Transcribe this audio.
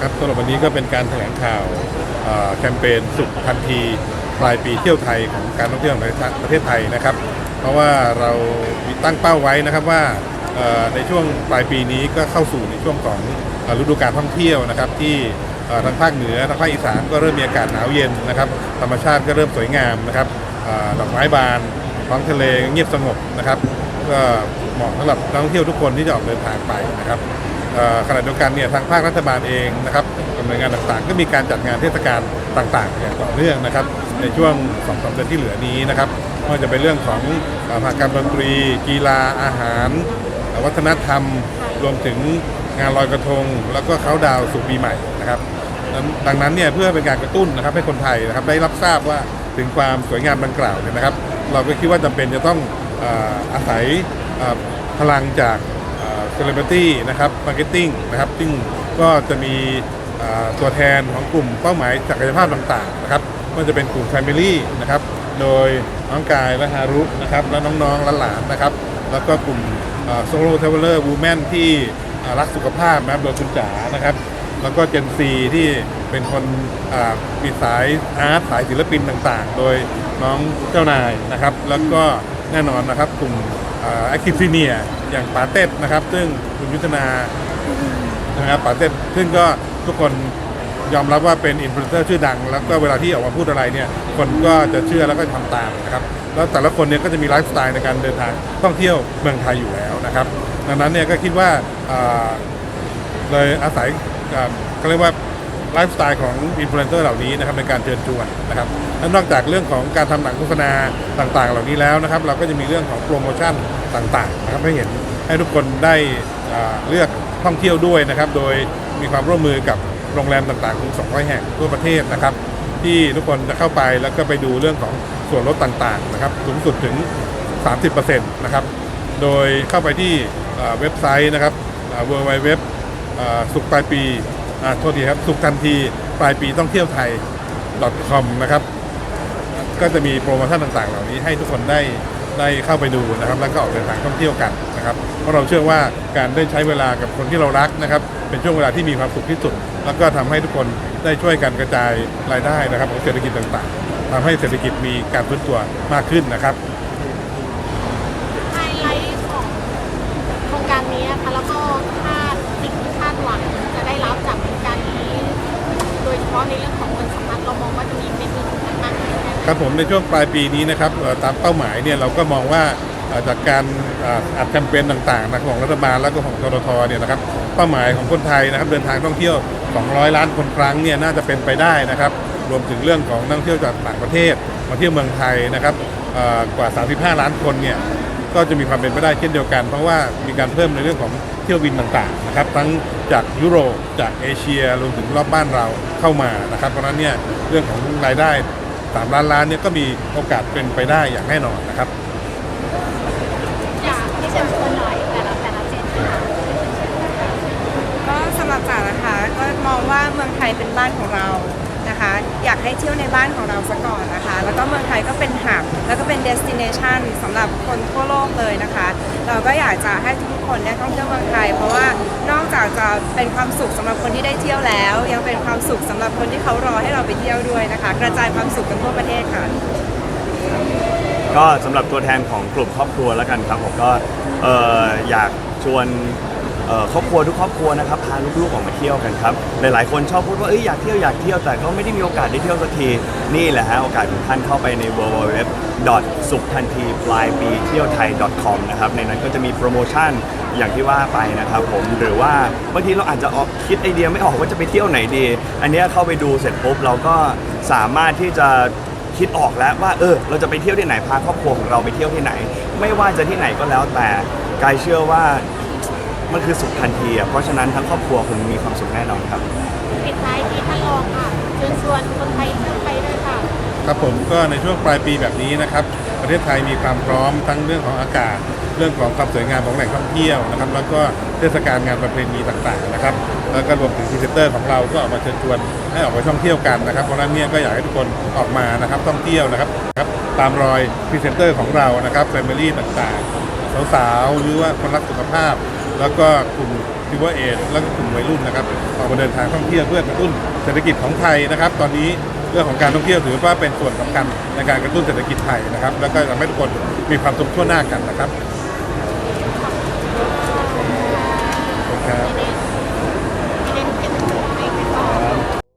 ครับสำหรับวันนี้ก็เป็นการแถลงข่าวแคมเปญสุขทันทีปลายปีเที่ยวไทยของการท่องเที่ยวในประเทศไทยนะครับ เพราะว่าเราตั้งเป้าไว้นะครับว่าในช่วงปลายปีนี้ก็เข้าสู่ในช่วงของฤดูการท่องเที่ยวนะครับที่ทางภาคเหนือทางภาคอีสานก็เริ่มมีอากาศหนาวเย็นนะครับ ธรรมชาติก็เริ่มสวยงามนะครับอดอกไม้บานท้องทะเลเงียบสงบนะครับ ก็เหมาะสำหรับนักท่องเที่ยวทุกคนที่จะออกเดินทางไปนะครับ ขณะเดียวกันเนี่ยทางภาครัฐบาลเองนะครับหน่วยงานต่างๆ ก็มีการจัดงานเทศกาลต่างๆอย่างต่อเนื่องนะครับ ในช่วงสองสามเดือนที่เหลือนี้นะครับไม่ว่าจะเป็นเรื่องของมหกรรมดนตรี กีฬาอาหาร วัฒนธรรม รวมถึงงานลอยกระทง แล้วก็เขาดาวสู่ปีใหม่นะครับดังนั้นเนี่ยเพื่อเป็นการกระตุ้นนะครับให้คนไทยนะครับได้รับทราบว่าถึงความสวยงามดังกล่าวเนี่ยนะครับ เราก็คิดว่าจำเป็นจะต้องออาศัยพลังจาก เซเลบริตี้นะครับมาร์เก็ตติ้งนะครับซึ่งก็จะมีตัวแทนของกลุ่มเป้าหมายศักยภาพต่างๆนะครับไมันจะเป็นกลุ่ม Family นะครับโดยน้องกายและฮารุนะครับและน้องๆและหลานนะครับ แล้วก็กลุ่มโซโล่เทเวลเลอร์วูแมนที่รักสุขภาพนะครับโดยคุณจ๋านะครับ แล้วก็เจนซีที่เป็นคนมีสายอาร์ตสายศิลปินต่างๆ โดยน้องเจ้านายนะครับ แล้วก็ แน่นอนนะครับกลุ่มแอคทีฟซีเนียอย่างปาเต็ดนะครับ ซึ่งคุณยุทธนานะครับปาเต็ดซึ่งก็ทุกคนยอมรับว่าเป็นอินฟลูเอนเซอร์ชื่อดัง แล้วก็เวลาที่ออกมาพูดอะไรเนี่ย คนก็จะเชื่อแล้วก็ทำตามนะครับ แล้วแต่ละคนเนี่ยก็จะมีไลฟ์สไตล์ในการเดินทางท่องเที่ยวเมืองไทยอยู่แล้วนะครับ ดังนั้นเนี่ยก็คิดว่าเลยอาศัยเขาเรียกว่า ไลฟ์สไตล์ของอินฟลูเอนเซอร์เหล่านี้นะครับในการเชิญชวนนะครับและนอกจากเรื่องของการทำหนังโฆษณาต่างๆ เหล่านี้แล้วนะครับ เราก็จะมีเรื่องของโปรโมชั่นต่างๆนะครับให้เห็นให้ทุกคนได้เลือกท่องเที่ยวด้วยนะครับ โดยมีความร่วมมือกับโรงแรมต่างๆถึง200 แห่งทั่วประเทศนะครับ ที่ทุกคนจะเข้าไปแล้วก็ไปดูเรื่องของส่วนลดต่างๆนะครับสูงสุดถึง 30%นะครับ โดยเข้าไปที่เอ่อเว็บไซต์นะครับเวอร์ไวเว็บสุขปลายปี อ่าโทษทีครับสุขทันทีปลายปีต้องเที่ยวไทย .com นะครับก็จะมีโปรโมชั่นต่างๆ เหล่านี้ให้ทุกคนได้ได้เข้าไปดูนะครับ แล้วก็ออกเดินทางท่องเที่ยวกันนะครับ เพราะเราเชื่อว่าการได้ใช้เวลากับคนที่เรารักนะครับ เป็นช่วงเวลาที่มีความสุขที่สุด แล้วก็ทำให้ทุกคนได้ช่วยกันกระจายรายได้นะครับของเศรษฐกิจต่างๆทำให้เศรษฐกิจมีการฟื้นตัวมากขึ้นนะครับ ครับผมในช่วงปลายปีนี้นะครับตามเป้าหมายเนี่ยเราก็มองว่าจากการอัดแคมเปญต่างๆนะของรัฐบาลแล้วก็ของทททเนี่ยนะครับเป้าหมายของคนไทยนะครับเดินทางท่องเที่ยว 200 ล้านคนครั้งเนี่ยน่าจะเป็นไปได้นะครับรวมถึงเรื่องของนักท่องเที่ยวจากต่างประเทศมาเที่ยวเมืองไทยนะครับกว่า 35 ล้านคนเนี่ยก็จะมีความเป็นไปได้เช่นเดียวกัน เพราะว่ามีการเพิ่มในเรื่องของเที่ยวบินต่างๆนะครับทั้งจากยุโรปจากเอเชียรวมถึงรอบบ้านเราเข้ามานะครับเพราะนั้นเนี่ยเรื่องของรายได้ สามล้านล้านเนี่ยก็มีโอกาสเป็นไปได้อย่างแน่นอนนะครับ อยากให้เชิญชวนหน่อยแต่ละแต่ละเจนค่ะก็สำหรับจ๋านะคะก็มองว่าเมืองไทยเป็นบ้านของเรา นะคะ อยากให้เที่ยวในบ้านของเราซะก่อนนะคะ แล้วก็เมืองไทยก็เป็นหับแล้วก็เป็นเดสติเนชันสำหรับคนทั่วโลกเลยนะคะ เราก็อยากจะให้ทุกคนได้ท่องเที่ยวเมืองไทย เพราะว่านอกจากจะเป็นความสุขสำหรับคนที่ได้เที่ยวแล้ว ยังเป็นความสุขสำหรับคนที่เขารอให้เราไปเที่ยวด้วยนะคะ กระจายความสุขกันทั่วประเทศค่ะก็สำหรับตัวแทนของกลุ่มครอบครัวแล้วกันครับผมก็อยากชวน เอ่อครอบครัวทุกครอบครัวนะครับพาลูกๆออกมาเที่ยวกันครับหลายๆคนชอบพูดว่าเอ้ยอยากเที่ยวอยากเที่ยวแต่ก็ไม่ได้มีโอกาสได้เที่ยวสักทีนี่แหละฮะโอกาสของท่านเข้าไปใน www สุขทันทีปลายปีเที่ยวไทย .com นะครับในนั้นก็จะมีโปรโมชั่นอย่างที่ว่าไปนะครับผมหรือว่าบางทีเราอาจจะออกคิดไอเดียไม่ออกว่าจะไปเที่ยวไหนดี อันเนี้ยเข้าไปดูเสร็จปุ๊บเราก็สามารถที่จะคิดออกแล้วว่าเออเราจะไปเที่ยวที่ไหนพาครอบครัวของเราไปเที่ยวที่ไหน ไม่ว่าจะที่ไหนก็แล้วแต่กายเชื่อว่า มันคือสุขทันทีอะเพราะฉะนั้นทั้งครอบครัวคงมีความสุขแน่นอนครับ ปิดท้ายที่ท่านรองค่ะเชิญชวนคนไทยเที่ยวไทยด้วยค่ะ ครับผมก็ในช่วงปลายปีแบบนี้นะครับ ประเทศไทยมีความพร้อมทั้งเรื่องของอากาศ เรื่องของความสวยงามของแหล่งท่องเที่ยวนะครับ แล้วก็เทศกาลงานประเพณีต่างๆนะครับ แล้วก็รวมถึงพรีเซนเตอร์ของเราก็ออกมาเชิญชวนให้ออกไปท่องเที่ยวกันนะครับเพราะฉะนั้นเนี่ยก็อยากให้ทุกคนออกมานะครับท่องเที่ยวนะครับครับตามรอยพรีเซนเตอร์ของเรานะครับแฟมิลี่ต่างๆสาวๆหรือว่าคนรักสุขภาพ แล้วก็กลุ่มซิวเอทแล้วก็กลุ่มวัยรุ่นนะครับออกมาเดินทางท่องเที่ยวเพื่อกระตุ้นเศรษฐกิจของไทยนะครับ ตอนนี้เรื่องของการท่องเที่ยวถือว่าเป็นส่วนสำคัญในการกระตุ้นเศรษฐกิจไทยนะครับ แล้วก็ทำให้ทุกคนมีความสุขทั่วหน้ากันนะครับ